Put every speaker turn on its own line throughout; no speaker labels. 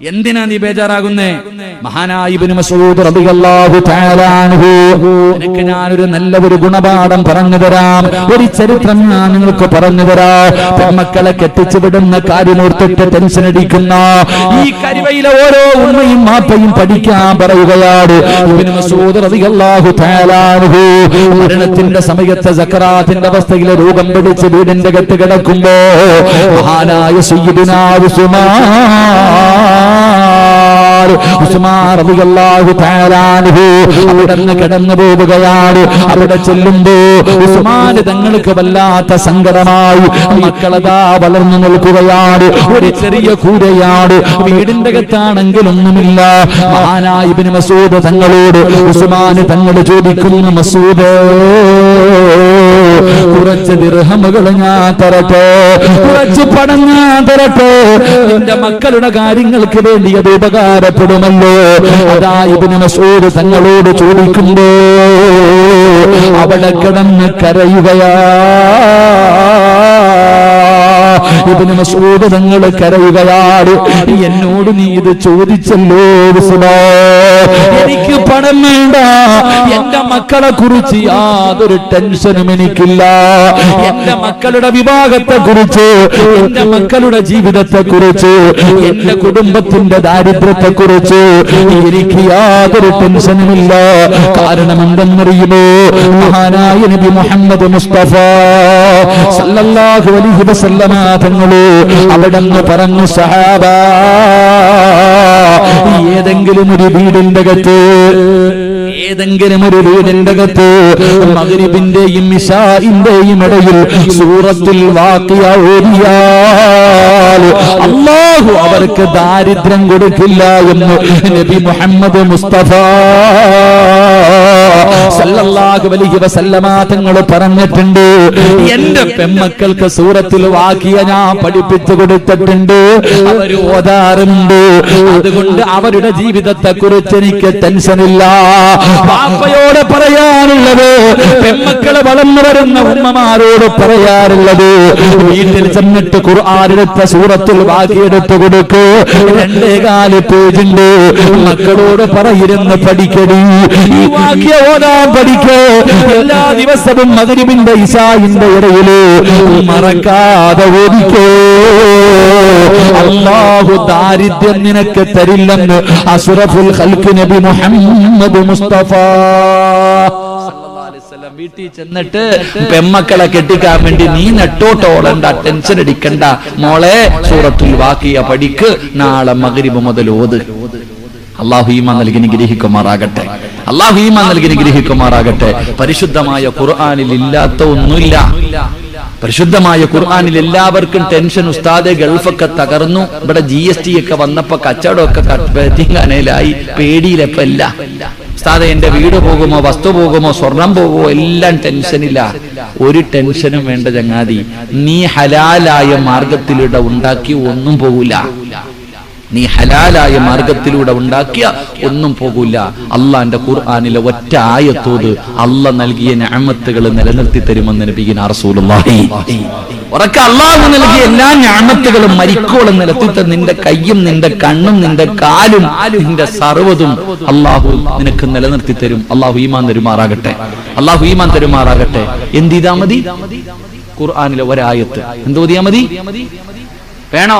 എന്തിനാ നീ ബേജാറാകുന്നേ? മഹാനായ ഇബ്നു മസ്ഊദ് റളിയല്ലാഹു തആല അൻഹു. നിനക്ക് ഞാനൊരു നല്ല ഒരു ഗുണപാഠം പറഞ്ഞു തരാം. ഒരു ചരിത്രം ഞാൻ നിങ്ങൾക്ക് പറഞ്ഞു തരാം. പെൺമക്കളെ കെട്ടിച്ചു വിടുന്ന കാര്യമോർത്തിട്ട് ടെൻഷൻ അടിക്കുന്ന ഈ കരിവയിലെ ഓരോ ഉമ്മയും മാപ്പയും പഠിക്കാൻ പറയുകയാണ് ഇബ്നു മസൂദ് റളിയല്ലാഹു തആല അൻഹു. മരണത്തിന്റെ സമയത്ത് സക്കറാത്തിന്റെ അവസ്ഥയിൽ രോഗം പിടിച്ച് വീടിന്റെ കെട്ട് കിടക്കുമ്പോ മഹാനായ സയ്യിദുനാ ഉസ്മാൻ അവിടുന്ന് കിടന്നു പോവുകയാണ്. അവിടെ ചെല്ലുമ്പോ ഉസ്മാൻ തങ്ങൾക്ക് വല്ലാത്ത സങ്കടമായി. മക്കളതാ വളർന്നു നിൽക്കുകയാണ്. ഒരു ചെറിയ കൂരയാണ്. വീടിന്റെ അകത്താണെങ്കിൽ ഒന്നുമില്ല മഹാനായ ഇബ്നു മസൂദ് തങ്ങളോട് ഉസ്മാൻ തങ്ങൾ ചോദിക്കുന്നു മസൂദ്. കുറച്ച് ദിർഹമുകൾ ഞാൻ തരട്ടെ. കുറച്ച് പണം ഞാൻ തരട്ടെ. നിന്റെ മക്കളുടെ കാര്യങ്ങൾക്ക് വേണ്ടി അത് ഉപകാരപ്പെടുമല്ലോ. അതാ മസൂദ് തങ്ങളോട് ചോദിക്കുമ്പോ അവിടെ കിടന്ന് കരയുകയാ. ഇബ്നു മസൂദ് നിങ്ങൾ കരയുകയാണ് എന്നോട് നീ ഇത് ചോദിച്ചല്ലോ. എനിക്ക് പണം വേണ്ട. എന്റെ മക്കളെ കുറിച്ച് യാതൊരു ടെൻഷനും എനിക്കില്ല. എന്റെ മക്കളുടെ വിവാഹത്തെ കുറിച്ച് എന്റെ മക്കളുടെ ജീവിതത്തെ കുറിച്ച് എന്റെ കുടുംബത്തിന്റെ ദാരിദ്ര്യത്തെ കുറിച്ച് എനിക്ക് യാതൊരു ടെൻഷനുമില്ല. കാരണം എന്തെന്നറിയുമോ മഹാനായ നബി മുഹമ്മദ് മുസ്തഫ സല്ലല്ലാഹു അലൈഹി വസല്ലമ തങ്ങൾ അവിടെന്ന് പറഞ്ഞു സഹാബ ഏതെങ്കിലും ഒരു വീടിന്റെ അകത്ത് ഏതെങ്കിലും ഒരു വീടിന്റെ അകത്ത് മഗ്രിബിന്റെയും ഇശാഇന്റെയും ഇടയിൽ സൂറത്തിൽ വാക്കിയ അള്ളാഹു അവർക്ക് ദാരിദ്ര്യം കൊടുക്കില്ല എന്ന് നബി മുഹമ്മദ് മുസ്തഫ സല്ലല്ലാഹു അലൈഹി വസല്ലമ തങ്ങൾ പറഞ്ഞിട്ടുണ്ട്. എന്റെ പെമ്മക്കൾക്ക് സൂറത്തിൽ വാക്കിയ ഞാൻ പഠിപ്പിച്ചു കൊടുത്തിട്ടുണ്ട്. അവർ ഓതാറുണ്ട്. അതുകൊണ്ട് അവരുടെ ജീവിതത്തെ കുറിച്ച് എനിക്ക് ടെൻഷനില്ല പാപ്പയോട് പറയാനുള്ളത് പെമ്മക്കളെ വളർന്നു വരുന്ന ഉമ്മമാരോട് പറയാറുള്ളത് വീട്ടിൽ ചെന്നിട്ട് ഖുർആാനെടുത്ത സൂറത്തിൽ വാക്കിയെടുത്ത് കൊടുക്ക്. രണ്ടേകാൽ പേജുണ്ട് മക്കളോട് പറയിരുന്ന് പഠിക്കടി. ഈ വാക്യ ഓതാൻ പഠിക്കോ? എല്ലാ ദിവസവും മകരിവിന്റെ ഇസായിന്റെ ഇടയിൽ മറക്കാതെ ഓദിക്കോ അള്ളാഹു ദാരിദ്ര്യം നിനക്ക് തരില്ലെന്ന് അസുറഫുൽ ഹൽക്ക് നബി മുഹമ്മദ് മുസ്തഫ. വീട്ടിൽ ചെന്നിട്ട് പെമ്മക്കളെ കെട്ടിക്കാൻ വേണ്ടി നീ നെട്ടോട്ടോളണ്ട ടെൻഷൻ അടിക്കണ്ട. മോളെ സൂറത്തുൽ വാക്കിയ പഠിക്ക് നാളെ മകരിബ് മുതൽ ഓത്. അള്ളാഹു ഈമാ നൽകി നിഗ്രഹിക്കുമാറാകട്ടെ. അള്ളാഹു ഈമാ നൽകി നിഗ്രഹിക്കുമാറാകട്ടെ. പരിശുദ്ധമായ ഖുർആാനിൽ ഇല്ലാത്ത ഒന്നുമില്ല. പരിശുദ്ധമായ ഖുർആാനിൽ എല്ലാവർക്കും ടെൻഷൻ ഉസ്താദെ ഗൾഫൊക്കെ തകർന്നു. ഇവിടെ ജി എസ് ടി ഒക്കെ വന്നപ്പോ കച്ചവടമൊക്കെ തീങ്ങാനയിലായി പേടിയിലപ്പോ ഇല്ല ഉസ്താദെ എന്റെ വീട് പോകുമോ വസ്തു പോകുമോ സ്വർണം പോകുമോ എല്ലാം ടെൻഷനില്ല ഒരു ടെൻഷനും വേണ്ട ചങ്ങാതി. നീ ഹലാലായ മാർഗത്തിലൂടെ ഉണ്ടാക്കി ഒന്നും പോകൂല. നീ ഹലാലായ മാർഗത്തിലൂടെ ഉണ്ടാക്കിയ ഒന്നും പോകൂല. അള്ളാന്റെ ഖുർആാനിലെ ഒറ്റ ആയത്തോത് അല്ല നൽകിയ ഞാമത്തുകൾ നിലനിർത്തി തരുമെന്ന് നബിഗിന റസൂലുള്ളാഹി. ഉറക്കെ അള്ളാഹു നൽകിയ എല്ലാ ഞാമത്തുകളും മരിക്കോളം നിലത്തിത്ത നിന്റെ കയ്യും നിന്റെ കണ്ണും നിന്റെ കാലും നിന്റെ സർവതും അള്ളാഹു നിനക്ക് നിലനിർത്തി തരും. അള്ളാഹു ഈമാൻ തരുമാറാകട്ടെ. അള്ളാഹു ഈമാൻ തരുമാറാകട്ടെ. എന്ത് ചെയ്താ മതി? ഖുർആാനിലെ ഒരായത്ത്. എന്തോതിയാ മതി? വേണോ?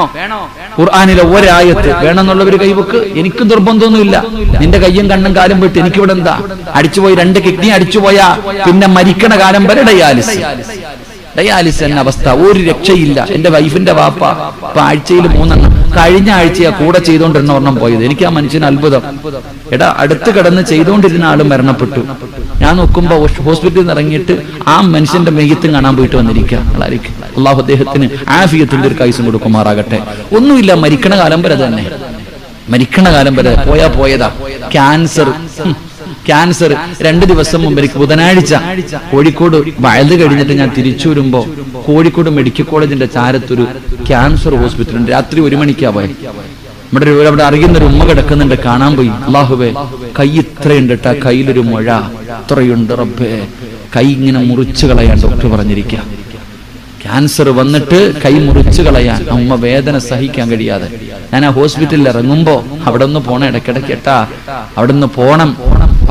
ഖുർആാനിലെ ഒരായത്ത് വേണമെന്നുള്ളവര് കൈവക്ക്. എനിക്ക് നിർബന്ധമൊന്നുമില്ല. നിന്റെ കയ്യും കണ്ണും കാലും വിട്ട് എനിക്കിവിടെ എന്താ? അടിച്ചുപോയി രണ്ട് കിഡ്നി അടിച്ചുപോയാ പിന്നെ മരിക്കണ കാലം വരെ ഡയാലിസ് ഡയാലിസ് എന്ന അവസ്ഥ. ഒരു രക്ഷയില്ല. എന്റെ വൈഫിന്റെ വാപ്പ ഇപ്പൊ ആഴ്ചയിൽ മൂന്നെണ്ണം. കഴിഞ്ഞ ആഴ്ചയാ കൂടെ ചെയ്തോണ്ടിരുന്ന ഒരെണ്ണം പോയത്. എനിക്ക് ആ മനുഷ്യന് അത്ഭുതം. എടാ അടുത്ത് കിടന്ന് ചെയ്തുകൊണ്ടിരുന്ന ആളും മരണപ്പെട്ടു. ഞാൻ നോക്കുമ്പോ ഹോസ്പിറ്റലിൽ നിന്ന് ഇറങ്ങിയിട്ട് ആ മനുഷ്യന്റെ മെയ്യത്തും കാണാൻ പോയിട്ട് വന്നിരിക്കുക അള്ളാഹു അദ്ദേഹത്തിന് ആഫിയത്തിന്റെ ഒരു കൈസും കൊടുക്കുമാറാകട്ടെ ഒന്നുമില്ല മരിക്കണ കാലം വരെ തന്നെ. മരിക്കണ കാലം വരെ പോയാ പോയതാ. ക്യാൻസർ. ക്യാൻസർ. രണ്ട് ദിവസം മുമ്പ് എനിക്ക് ബുധനാഴ്ച കോഴിക്കോട് വയത് കഴിഞ്ഞിട്ട് ഞാൻ തിരിച്ചു വരുമ്പോ കോഴിക്കോട് മെഡിക്കൽ കോളേജിന്റെ ചാരത്തൊരു ക്യാൻസർ ഹോസ്പിറ്റലുണ്ട് രാത്രി ഒരു മണിക്കാ പോയത് നമ്മുടെ ഒരു അവിടെ അറിയുന്ന ഒരു ഉമ്മ കിടക്കുന്നുണ്ട് കാണാൻ പോയി. അള്ളാഹുവേ കൈ ഇത്രയുണ്ട് കേട്ടാ കയ്യിലൊരു മഴ. ഇത്രയുണ്ട് റബ്ബേ. കൈ ഇങ്ങനെ മുറിച്ചു കളയാൻ ഡോക്ടർ പറഞ്ഞിരിക്കുക ക്യാൻസർ വന്നിട്ട് കൈ മുറിച്ചു കളയാൻ അമ്മ വേദന സഹിക്കാൻ കഴിയാതെ. ഞാൻ ആ ഹോസ്പിറ്റലിൽ ഇറങ്ങുമ്പോ അവിടെ ഒന്ന് പോണം ഇടയ്ക്കിടയ്ക്ക് എട്ടാ അവിടെ നിന്ന് പോണം.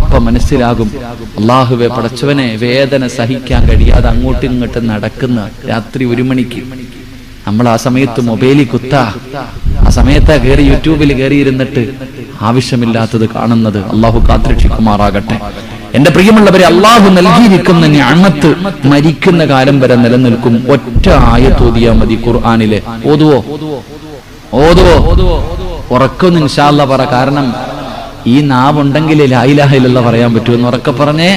അപ്പൊ മനസ്സിലാകും. അള്ളാഹുവെ പടച്ചവനെ വേദന സഹിക്കാൻ കഴിയാതെ അങ്ങോട്ടും ഇങ്ങോട്ടും നടക്കുന്ന രാത്രി ഒരു മണിക്ക്. നമ്മൾ ആ സമയത്ത് മൊബൈലിൽ കുത്താ. ആ സമയത്ത് കയറി യൂട്യൂബിൽ കയറിയിരുന്നിട്ട് ആവശ്യമില്ലാത്തത് കാണുന്നത് അള്ളാഹു കാത്തിരക്ഷിക്കുമാറാകട്ടെ. എന്റെ പ്രിയമുള്ളവരെ അള്ളാഹു നൽകിയിരിക്കുന്ന ഞാമത്ത് മരിക്കുന്ന കാലം വരെ നിലനിൽക്കും. ഒറ്റ ആയത്തോതിയാ മതി ഖുർആാനിലെ. ഓതുവോ? ഓതുവോ? ഉറക്കൊന്നും ഇൻഷാല്ല പറ. കാരണം ഈ നാവുണ്ടെങ്കിൽ ലായിലാഹിലുള്ള പറയാൻ പറ്റുമെന്ന് ഉറക്കെ പറഞ്ഞേ.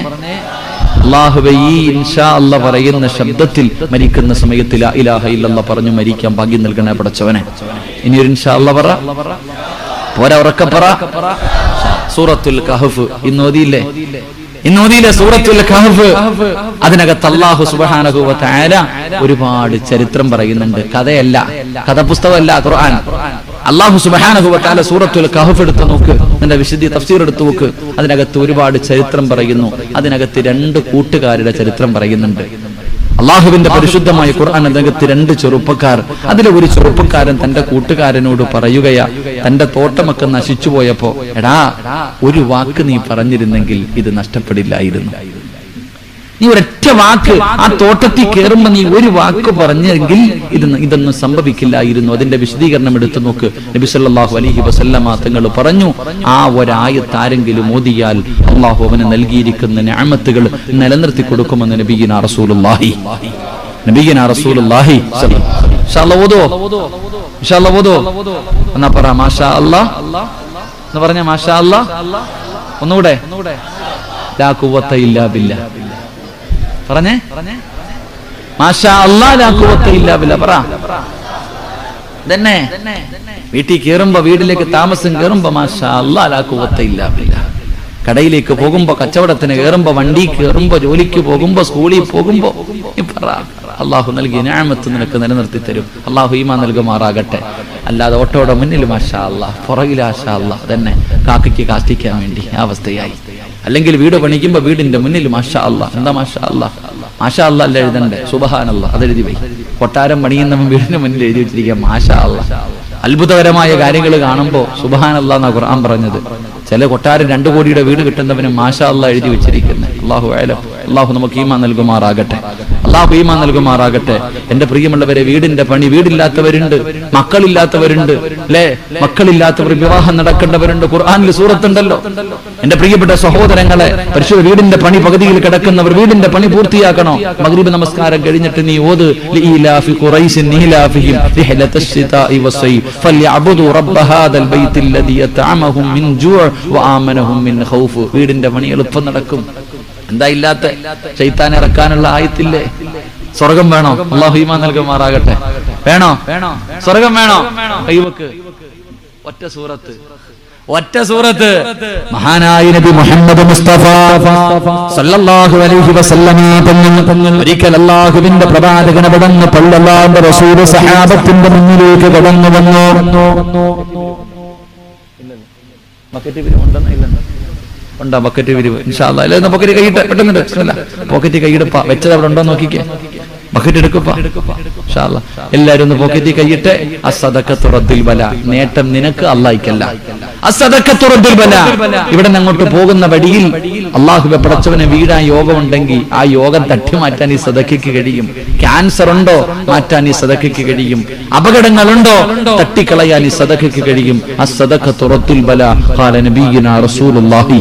അള്ളാഹുവെ ഈ ഇൻഷാ അല്ല പറയുന്ന ശബ്ദത്തിൽ മരിക്കുന്ന സമയത്തിൽ ലാ ഇലാഹ പറഞ്ഞു മരിക്കാൻ ഭാഗ്യം നൽകണേ പടച്ചവനെ. ഇനി ഒരു ഇൻഷാ അല്ല പറ. പോരാ ഉറക്കെ പറ. സൂറത്തുൽ കഹഫ്. ഇന്ന് ഓതിയില്ലേ? ഇന്ന് ഓതിയില്ലേ സൂറത്തുൽ കഹഫ്? അതിനകത്ത് അള്ളാഹു സുബ്ഹാനഹു വ തആല ഒരുപാട് ചരിത്രം പറയുന്നുണ്ട്. കഥയല്ല. കഥ പുസ്തകമല്ല ഖുർആൻ. അള്ളാഹു തആല സൂറത്തുൽ കഹഫ് എടുത്ത് നോക്ക്. നിന്റെ വിശുദ്ധി തഫ്സീർ എടുത്തു നോക്ക്. അതിനകത്ത് ഒരുപാട് ചരിത്രം പറയുന്നു. അതിനകത്ത് രണ്ട് കൂട്ടുകാരുടെ ചരിത്രം പറയുന്നുണ്ട്. അള്ളാഹുവിന്റെ പരിശുദ്ധമായ ഖുർആൻ അതിനകത്ത് രണ്ട് ചെറുപ്പക്കാർ. അതിലെ ഒരു ചെറുപ്പക്കാരൻ തന്റെ കൂട്ടുകാരനോട് പറയുകയാ തന്റെ തോട്ടമൊക്കെ നശിച്ചു പോയപ്പോ എടാ ഒരു വാക്ക് നീ പറഞ്ഞിരുന്നെങ്കിൽ ഇത് നഷ്ടപ്പെടില്ലായിരുന്നു. നീ ഒരൊറ്റ വാക്ക് ആ തോട്ടത്തിൽ കയറുമ്പോ നീ ഒരു വാക്ക് പറഞ്ഞെങ്കിൽ ഇത് ഇതൊന്നും സംഭവിക്കില്ലായിരുന്നു. അതിന്റെ വിശദീകരണം എടുത്തു നോക്ക്. നബി സല്ലല്ലാഹു അലൈഹി വസല്ലമ തങ്ങൾ പറഞ്ഞു ആ ഒരായത്ത് ആരെങ്കിലും ഓതിയാൽ അള്ളാഹു അവന് നൽകിയിരിക്കുന്ന ഞാമത്തുകൾ നിലനിർത്തി കൊടുക്കുമെന്ന് നബീന റസൂലുള്ളാഹി. നബീന ഓതോ. എന്നാ പറ മാഷാ അല്ലാ? എന്ന് പറഞ്ഞ മാഷാ അല്ലാ? ഒന്നുകൂടെ? ലാ ഇല്ലാ ബില്ലാ. പറഞ്ഞേ? പറ. തന്നെ വീട്ടിൽ കയറുമ്പോ വീട്ടിലേക്ക് താമസം കയറുമ്പോ മാഷാ അല്ലാ ലാ ഖുവത്ത ഇല്ലാ ബില്ലാ. കടയിലേക്ക് പോകുമ്പോ കച്ചവടത്തിന് കയറുമ്പോ വണ്ടി കയറുമ്പോ ജോലിക്ക് പോകുമ്പോ സ്കൂളിൽ പോകുമ്പോ പറ. അള്ളാഹു നൽകിയ ഞാമത്ത് നിനക്ക് നിലനിർത്തി തരും. അള്ളാഹു ഈമാ നൽകുമാറാകട്ടെ. അല്ലാതെ ഓട്ടോയുടെ മുന്നിൽ മാഷാ അല്ലാ പുറകിൽ ആഷാ അല്ലാ തന്നെ കാക്കയ്ക്ക് കാഷ്ടിക്കാൻ വേണ്ടി അവസ്ഥയായി. അല്ലെങ്കിൽ വീട് പണിക്കുമ്പോ വീടിന്റെ മുന്നിൽ മാഷാ അല്ല എന്താ മാഷാ അല്ല മാഷാ അല്ല അല്ല എഴുതണ്ടേ? സുബഹാനല്ല. എഴുതി പോയി കൊട്ടാരം പണിയുന്നവൻ വീടിന്റെ മുന്നിൽ എഴുതി വെച്ചിരിക്കുക. മാഷാ അല്ല അത്ഭുതകരമായ കാര്യങ്ങൾ കാണുമ്പോൾ സുബഹാനല്ല എന്നാ ഖുർആൻ പറഞ്ഞത്. ചില കൊട്ടാരം രണ്ടു കോടിയുടെ വീട് കിട്ടുന്നവന് മാഷാ അല്ല എഴുതി വെച്ചിരിക്കുന്നത്. അള്ളാഹു അല്ലാഹു അള്ളാഹു നമുക്ക് ഈമാ നൽകുമാറാകട്ടെ. അള്ളാഹു ഈമാൻ നൽകുമാറാകട്ടെ. എന്റെ പ്രിയമുള്ളവരെ വീടിന്റെ പണി വീടില്ലാത്തവരുണ്ട് മക്കളില്ലാത്തവരുണ്ട് അല്ലേ മക്കളില്ലാത്തവർ വിവാഹം നടക്കേണ്ടവരുണ്ട്. ഖുർആാനിൽ സൂറത്തുണ്ടല്ലോ. എന്റെ പ്രിയപ്പെട്ട സഹോദരങ്ങളെ പരിശുദ്ധ വീടിന്റെ പണി പകുതിയിൽ കിടക്കുന്നവർ വീടിന്റെ പണി പൂർത്തിയാക്കണോ? മഗ്രിബ് നമസ്കാരം കഴിഞ്ഞിട്ട് നീ ഓത്. വീടിന്റെ പണി എളുപ്പം നടക്കും. എന്താ ഇല്ലാത്ത? ചൈത്താൻ ഇറക്കാനുള്ള ആയത്തില്ലേ? സ്വർഗം വേണോ? അള്ളാഹു ഈമാൻ നൽകുമാറാകട്ടെ. വേണോ? വേണോ? സ്വർഗം വേണോ? കൈവക്ക് ഒറ്റ സൂറത്ത്. ഒറ്റ സൂറത്ത്. മഹാനായ നബി മുഹമ്മദ് മുസ്തഫ. സല്ലല്ലാഹു അലൈഹി വസല്ലമ തങ്ങൾ ഒരിക്കൽ അല്ലാഹുവിന്റെ പ്രവാചകനെ അവിടുന്ന് പള്ളല്ലാന്റെ റസൂൽ സഹാബത്തിന്റെ മുന്നിലേക്ക് കടന്നു വന്നു. ബക്കറ്റ് വിരിവ് ഉണ്ടെന്ന് ഇല്ലെന്ന് ഉണ്ടോ ബക്കറ്റ് വിരിവ് ഇൻഷാല്ലാ അല്ലെ? ബക്കറ്റ് കൈയിട്ട്. പെട്ടെന്നുണ്ട്. പോക്കറ്റ് കൈയിടപ്പ വെച്ചത് അവിടെ ഉണ്ടോ നോക്കിക്കേ. ബക്കറ്റ് എടുക്കപ്പ. എല്ലാരും ഒന്ന് പോക്കറ്റിൽ കൈയിട്ട് അസദക്കത്തുറദ്ദിൽ ബല. നേട്ടം നിനക്ക് അള്ളായിക്കല്ല അസദക്കത്തുറദ്ദിൽ ബല. ഇവിടെ അങ്ങോട്ട് പോകുന്ന വഴിയിൽ അള്ളാഹുബെ പടച്ചവന് വീടാൻ യോഗം ഉണ്ടെങ്കിൽ ആ യോഗം തട്ടി മാറ്റാൻ ഈ സദക്കയ്ക്ക് കഴിയും. ക്യാൻസർ ഉണ്ടോ? മാറ്റാൻ ഈ സദക്കയ്ക്ക് കഴിയും. അപകടങ്ങളുണ്ടോ? തട്ടിക്കളയാൻ ഈ സദക്കയ്ക്ക് കഴിയും. അസദക്കത്തുറത്തുൽ ബല. ഖാല നബിയുനാ റസൂലുള്ളാഹി.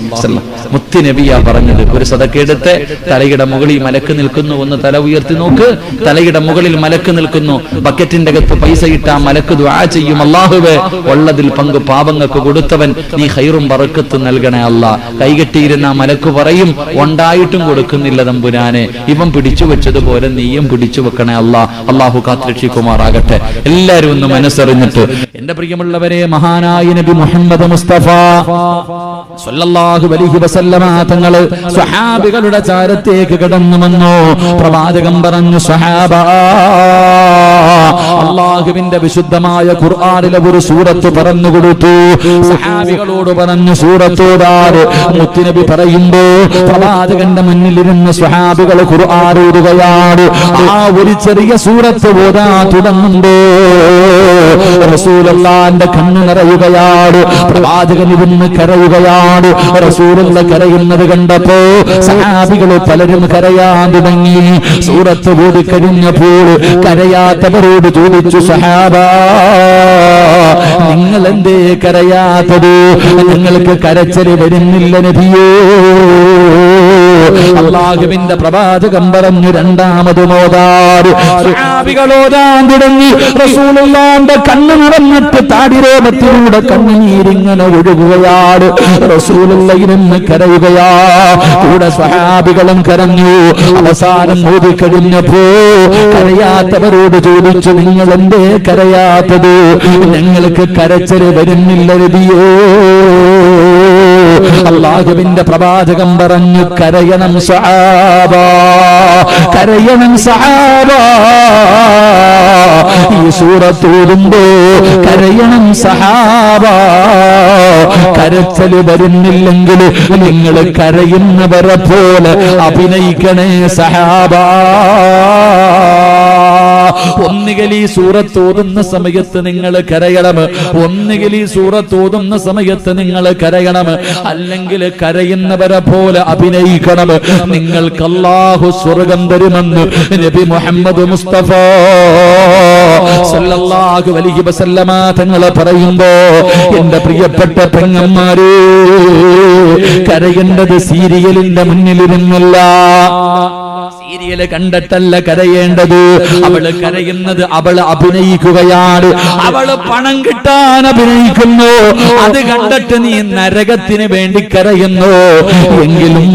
മുത്ത് നബിയാ പറഞ്ഞത്. ഒരു സദക്കെടുത്ത് തലയുടെ മുകളിൽ മലക്ക് നിൽക്കുന്നു. ഒന്ന് തല ഉയർത്തി നോക്ക്. തലയുടെ മുകളിൽ മലക്ക് നിൽക്കുന്നു. ബക്കറ്റിന്റെ അകത്ത് പൈസ ഇട്ട മലക്ക് ദ്വാ ചെയ്യും. അള്ളാഹുവേ ഉള്ളതിൽ പങ്ക് പാപങ്ങൾക്ക് കൊടുത്തവൻ നീ ഹൈറും പറക്കത്ത് നൽകണേ അല്ല. കൈകെട്ടിയിരുന്ന മലക്ക് പറയും ഉണ്ടായിട്ടും കൊടുക്കുന്നില്ല തമ്പുരാനെ. ഇവൻ പിടിച്ചു വെച്ചതുപോലെ നീയും പിടിച്ചു വെക്കണേ അല്ല. അള്ളാഹു കാത്തുരക്ഷിക്കുമാറാകട്ടെ. എല്ലാവരും ഒന്ന് മനസ്സറിഞ്ഞിട്ട്. എന്റെ പ്രിയമുള്ളവരെ മഹാനായ നബി മുഹമ്മദ് മുസ്തഫ സ്വഹാബികളുടെ ചാരത്തേക്ക് കിടന്നു വന്നു പ്രവാചകം പറഞ്ഞു സ്വഹാബ അള്ളാഹുവിന്റെ വിശുദ്ധമായ ഖുർആാനിലെ ഒരു സൂറത്ത് പറഞ്ഞു കൊടുത്തു. സഹാബികളോട് പറഞ്ഞു സൂറത്തോടാറ് മുത്തുനബി പറയുമ്പോ പ്രവാചകന്റെ മുന്നിലിരുന്ന് സ്വഹാബികൾ ഖുർആാനോടുകയാണ് ആ ഒരു ചെറിയ സൂറത്ത് ഓതാ തുടങ്ങുമ്പോ റസൂലല്ലാന്റെ കണ്ണ് നിറയുകയാണ്. പ്രവാചകൻ ഇരുന്ന് കരയുകയാണ്. റസൂലുള്ള കരയുന്നത് കണ്ടപ്പോ സഹാബികൾ പലരും കരയാൻ തുടങ്ങി. സൂറത്ത് ഓടി കഴിഞ്ഞപ്പോൾ കരയാത്തവരോട് ചോദിച്ചു സഹാബ നിങ്ങൾ എന്തേ കരയാത്തത്? നിങ്ങൾക്ക് കരച്ചൽ വരുന്നില്ല നബിയോ. അള്ളാഹുവിന്റെ പ്രവാചകം പറഞ്ഞു രണ്ടാമത് മോതാറ്. സഹാബികളോതാൻ തുടങ്ങി. റസൂലുള്ളാന്റെ കണ്ണു നിറഞ്ഞിട്ട് താടിരോമത്തിലൂടെ കണ്ണുനീരിങ്ങനെ ഒഴുകുകയാണ്. റസൂലുള്ള ഇരുന്ന് കരയുകയാ. കൂടെ സഹാബികളും കരഞ്ഞു. അവസാനം ഓതി കഴിഞ്ഞപ്പോ കരയാത്തവരോട് ചോദിച്ചു നിങ്ങൾ എന്തേ കരയാത്തത്? ഞങ്ങൾക്ക് കരച്ചൽ വരുന്നില്ല രതിയോ. അള്ളാഹുവിന്റെ പ്രവാചകം പറഞ്ഞു കരയണം സഹാബ കരയണം സഹാബ ഈ സൂറത്തോടുമ്പോ കരയണം സഹാബ കരച്ചൽ വരുന്നില്ലെങ്കിൽ നിങ്ങൾ കരയുന്നവരെ പോലെ അഭിനയിക്കണേ സഹാബ ഒന്നുകിൽ ഈ സൂറത്ത് ഓതുന്ന സമയത്ത് നിങ്ങൾ കരയണം. ഒന്നുകിൽ ഈ സൂറത്ത് ഓതുന്ന സമയത്ത് നിങ്ങൾ കരയണം. അല്ലെങ്കിൽ കരയുന്നവരെ പോലെ അഭിനയിക്കണം. നിങ്ങൾക്ക് അല്ലാഹു സ്വർഗം തരുമെന്ന് നബി മുഹമ്മദ് മുസ്തഫ സല്ലല്ലാഹു അലൈഹി വസല്ലമ തങ്ങൾ പറയുമ്പോ എന്റെ പ്രിയപ്പെട്ട പെങ്ങന്മാരെ കരയേണ്ടത് സീരിയലിന്റെ മുന്നിലിരുന്നല്ല സീരിയൽ കണ്ടിട്ടല്ല കരയേണ്ടത്. അവൾ കരയുന്നത് അവൾ അഭിനയിക്കുകയാണ്. അവൾ പണം കിട്ടാൻ അഭിനയിക്കുന്നു. അത് കണ്ടിട്ട് നീ നരകത്തിന് വേണ്ടി കരയുന്നു. എങ്കിലും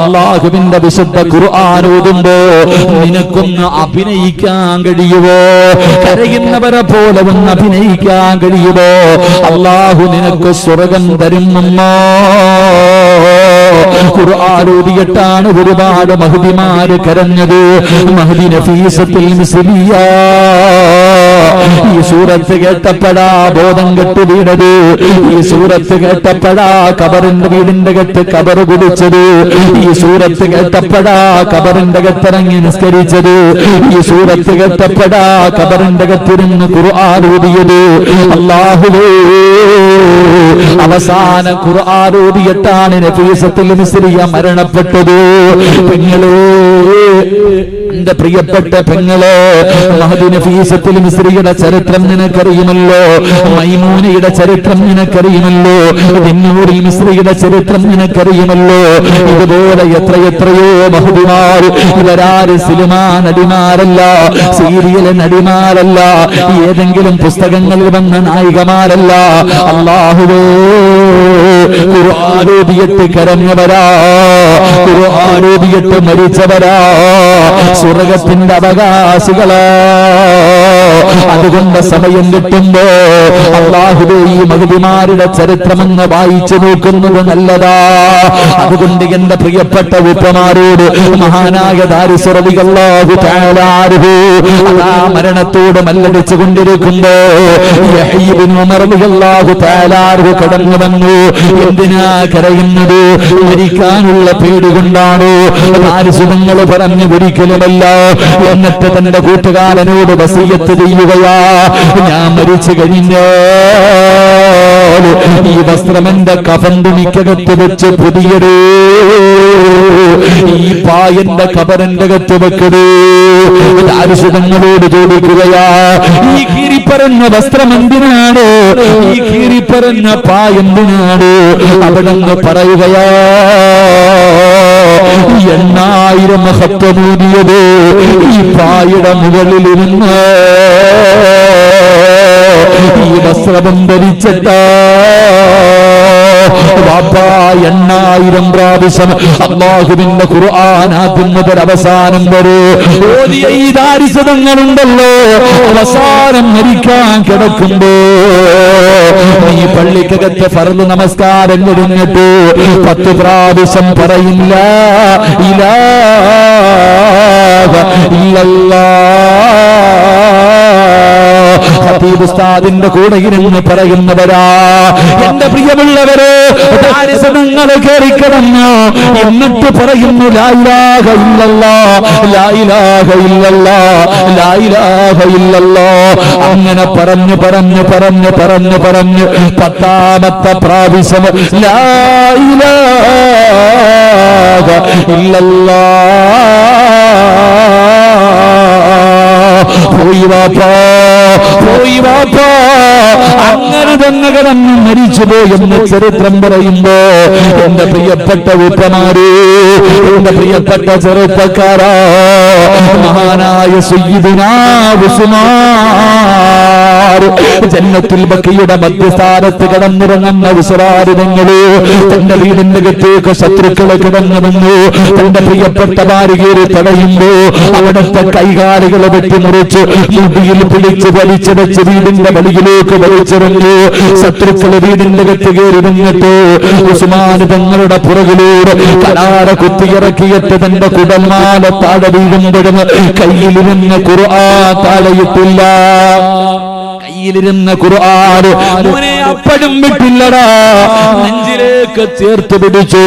അള്ളാഹുവിന്റെ വിശുദ്ധ ഖുർആൻ ഓതുമ്പോ നിനക്കൊന്ന് അഭിനയിക്കാൻ കഴിയുമോ കരയുന്നവരെ പോലെ ഒന്ന് അഭിനയിക്കാൻ കഴിയുമോ അള്ളാഹു നിനക്ക് സ്വർഗം തരുമമ്മോ ഖുർആൻ ഓതിയിട്ടാണ് ഒരുപാട് മഹദിമാര് കരഞ്ഞത്. മഹദി നഫീസത്തിൽ മിസ്ലിയ. ഈ സൂറത്ത് കേട്ടപ്പെടാ ബോധം കെട്ട് വീണത്. ഈ സൂറത്ത് കേട്ടപ്പെടാ കബറിന്റെ വീടിന്റെ കെട്ട് കബർ കുടിച്ചത്. ഈ സൂറത്ത് കേട്ടപ്പെടാ കബറിന്റെ കത്തിറങ്ങി നിസ്കരിച്ചത്. ഈ സൂറത്ത് കേട്ടപ്പെടാ കബറിന്റെ കത്തിരുന്ന് ഖുർആൻ ഓതിയത്. അള്ളാഹുവേ അവസാന ഖുർആൻ ഓതിയിട്ടാണ് നഫീസത്തിൽ മിസ്രിയ മരണപ്പെട്ടത്. പെങ്ങളെ എന്റെ പ്രിയപ്പെട്ട പെങ്ങളെ മഹദി നഫീസത്തിൽ മിസ്രിയുടെ ചരിത്രം നിനക്കറിയുമല്ലോ മൈമൂനയുടെ ചരിത്രം നിനക്കറിയുമല്ലോ പിന്നൂരിൽ മിസ്രിയുടെ ചരിത്രം നിനക്കറിയുമല്ലോ. ഇതുപോലെ എത്രയെത്രയോ മഹദിമാർ ഇവരാര് സിനിമാ നടിമാരല്ല സീരിയലെ നടിമാരല്ല ഏതെങ്കിലും പുസ്തകങ്ങളിൽ വന്ന നായികമാരല്ല അള്ളാഹുവേ ഖുർആാനോദിയിട്ട് കരഞ്ഞവരാ ഖുർആാനോദിയിട്ട് മരിച്ചവരാ സ്വർഗത്തിന്റെ അവകാശികളാ. അതുകൊണ്ട് സമയം കിട്ടുമ്പോ അള്ളാഹുവേ ഈ മകുതിമാരുടെ ചരിത്രമെന്ന് വായിച്ചു നോക്കുന്നത് നല്ലതാ. അതുകൊണ്ട് എന്റെ പ്രിയപ്പെട്ട ഉപ്പമാരോട് മഹാനായ ദാരിസ്വറവികളാഹു താലാരുഹു അതാ മരണത്തോട് മല്ലടിച്ചു കൊണ്ടിരിക്കുമ്പോ യഹ്യിബ്നു ഉമർ റളിയല്ലാഹു താലാരുഹു കടന്നു വന്നു. എന്തിനാ കരയുന്നത്? മരിക്കാനുള്ള പേടി കൊണ്ടാണോ? ദാരിസുഖങ്ങൾ പറഞ്ഞു ഒരിക്കലുമല്ല. എന്നിട്ട് തന്റെ കൂട്ടുകാരനോട് വസീയത്ത് ചെയ്യുകയാ ഞാൻ മരിച്ചു കഴിഞ്ഞോ. ഈ വസ്ത്രം എന്റെ കഫൻ തുണിക്കകത്ത് വെച്ച് പുതിയടേ ഈ പായന്റെ കബറിന്റെ കത്ത് വെക്കടേ ദാരിസുഖങ്ങളോട് ചോദിക്കുകയാ ഈ കീറിപ്പറഞ്ഞ വസ്ത്രം എന്തിനാണ് ഈ കീറിപ്പറഞ്ഞ പായെന്തിനാണ് അവിടെ നിന്ന് പറയുകയാ എണ്ണായിരം മഹത്വമൂതിയത് ഈ പായുടെ മുകളിലിരുന്ന് ഈ വസ്ത്രം ധരിച്ചിട്ടാ എണ്ണായിരം പ്രാവശ്യം അള്ളാഹുവിന്റെ ഖുർആൻ ആദ്യം മുതൽ അവസാനം വരെ ഓതിയ ഈ ദാരിസതങ്ങളുണ്ടല്ലോ അവസാനം മരിക്കാൻ കിടക്കുമ്പോ നീ പള്ളിക്കകത്തെ ഫർദ് നമസ്കാരം കഴിഞ്ഞിട്ട് പത്ത് പ്രാവശ്യം പറയില്ല. ഇലാഹ ഇല്ലല്ലാഹ് ഉസ്താദിന്റെ കൂടെ ഇരുന്ന് പറയുന്നവരാ. എന്റെ പ്രിയമുള്ളവരെ ദാരിസനങ്ങൾ കയറിക്കിടന്നു എന്നിട്ട് പറയുന്നു ലായിലാഹ ഇല്ലല്ലാ ലായിലാഹ ഇല്ലല്ലാ ലായിലാഹ ഇല്ലല്ലാ. അങ്ങനെ പറഞ്ഞു പറഞ്ഞു പറഞ്ഞു പറഞ്ഞു പറഞ്ഞു പത്താമത്തെ പ്രാവശ്യം ലായിലാഹ ഇല്ലല്ലാ. പോയി വാപ്പാ. പോയി വാപ്പാ അങ്ങനെ തന്നെ കിടന്ന് മരിച്ചുപോയെന്ന് ചരിത്രം പറയുമ്പോ എന്റെ പ്രിയപ്പെട്ട ഉപ്പമാര് എന്റെ പ്രിയപ്പെട്ട ചെറുപ്പക്കാരാ മഹാനായ സയ്യിദുനാ ഉസ്മാൻ. ജന്നത്തുൽ ബക്കിയുടെ മധ്യസ്ഥാനത്ത് കിടന്നിറങ്ങുന്ന ഉസരാരിതങ്ങൾ തന്റെ വീടിന്റെ അകത്തേക്ക് ശത്രുക്കളെ കിടന്നു വന്നു തന്റെ പ്രിയപ്പെട്ട ഭാര്യയെ തടയുമ്പോ അവിടുത്തെ കൈകാലുകളെ വെട്ടിമുറിച്ച് മുടിയിൽ പിടിച്ച് വലിച്ചടച്ച് വീടിന്റെ വഴിയിലേക്ക് വലിച്ചെറിഞ്ഞു ശത്രുക്കളെ വീടിന്റെ അകത്ത് കയറി നിന്നിട്ട് ഉസ്മാൻ തങ്ങളുടെ പുറകിലൂടെ കലാര കുത്തിയിറക്കിയിട്ട് തന്റെ കുടൽമാല താഴെ വീഴുമ്പോഴും കയ്യിലിരുന്ന് ഖുർആ താഴെയിട്ടില്ല കയ്യിലിരുന്ന ഖുർആൻ മോനെ അപ്പഴും വിട്ടില്ലടാ. നെഞ്ചിലേക്ക് ചേർത്ത് പിടിച്ചു.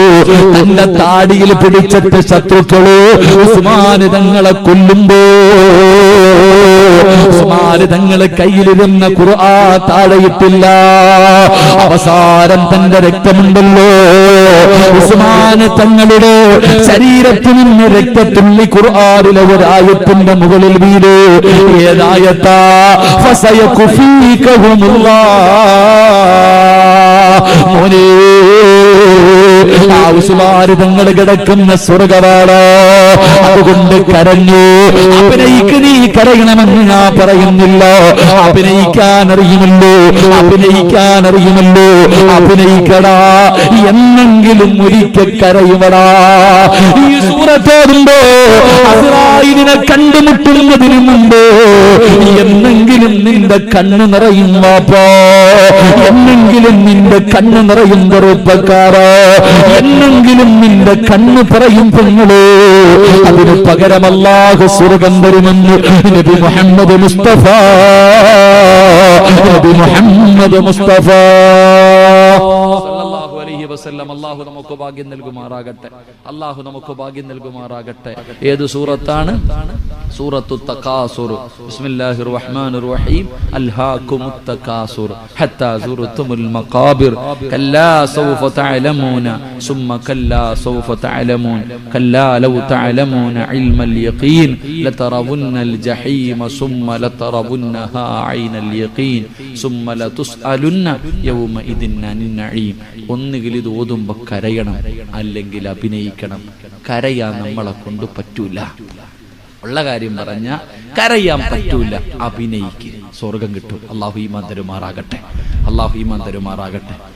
തന്റെ താടിയിൽ പിടിച്ചിട്ട് ശത്രുക്കൾ ഉസ്മാന് തങ്ങളെ കൊല്ലുമ്പോ തങ്ങളെ കയ്യിലിരുന്ന ഖുർആ താഴെയിട്ടില്ല. അവസാനം തന്റെ രക്തമുണ്ടല്ലോ. ഉസ്മാന് തങ്ങളുടെ ശരീരത്തിൽ നിന്ന് രക്തത്തുള്ളി ഖുർആാനിലെ ഒരായത്തിന്റെ മുകളിൽ വീട്. ഏതായത്താ? മോനെ ആവശ്യമാരുതങ്ങൾ കിടക്കുന്ന സ്വർഗവാളോ. അതുകൊണ്ട് കരഞ്ഞു. അഭിനയിക്ക് നീ കരയണമെന്ന് ഞാൻ പറയുന്നില്ല. അഭിനയിക്കാൻ അറിയുമല്ലോ അഭിനയിക്കാൻ അറിയുമല്ലോ അഭിനയിക്കടാ. എന്നെങ്കിലും ഒരിക്കൽ കരയുമടാ. ഈ സൂറത്തോടുമ്പോ അസ്രായിലിനെ കണ്ടുമുട്ടുന്നതിന് മുമ്പ് എന്നെങ്കിലും നിന്റെ കണ്ണ് നിറയും വാപ്പോ. എന്നെങ്കിലും നിന്റെ കണ്ണ് നിറയും ചെറുപ്പക്കാരോ. എന്നെങ്കിലും നിന്റെ കണ്ണ് പറയും പെങ്ങളോ. അതിന് പകരമല്ലാഹു സ്വർഗം തരുമെന്ന് നബി മുഹമ്മദ് മുസ്തഫ. നബി മുഹമ്മദ് മുസ്തഫ. വസല്ലം അല്ലാഹു നമുക്ക് ഭാഗ്യം നൽകുമാറാകട്ടെ അല്ലാഹു നമുക്ക് ഭാഗ്യം നൽകുമാറാകട്ടെ ഏത് സൂറത്താണ് സൂറത്തു തകാസുർ ബിസ്മില്ലാഹിർ റഹ്മാനിർ റഹീം അൽഹാകുമുത് തകാസുർ ഹത്താ സുറത്തുൽ മഖാബിർ കല്ലാ സൗഫ തഅലമൂന സുമ്മ കല്ലാ സൗഫ തഅലമൂൻ കല്ലാ ലൗ തഅലമൂന ഇൽമൽ യഖീൻ ലതറവുന്നൽ ജഹീമ സുമ്മ ലതറവുന്നഹാ ഐനൽ യഖീൻ സുമ്മ ലതുസ്അലുന്ന യൗമഇദിൻ അനിൻ നഈം ഒന്നുകിൽ ഇത് ഓതുമ്പോ കരയണം അല്ലെങ്കിൽ അഭിനയിക്കണം. കരയാ നമ്മളെ കൊണ്ട് പറ്റൂല. ഉള്ള കാര്യം പറഞ്ഞ കരയാൻ പറ്റൂല. അഭിനയിക്കുക സ്വർഗം കിട്ടും. അള്ളാഹു ഈമാൻ തരുമാറാകട്ടെ. അള്ളാഹു ഈമാൻ തരുമാറാകട്ടെ.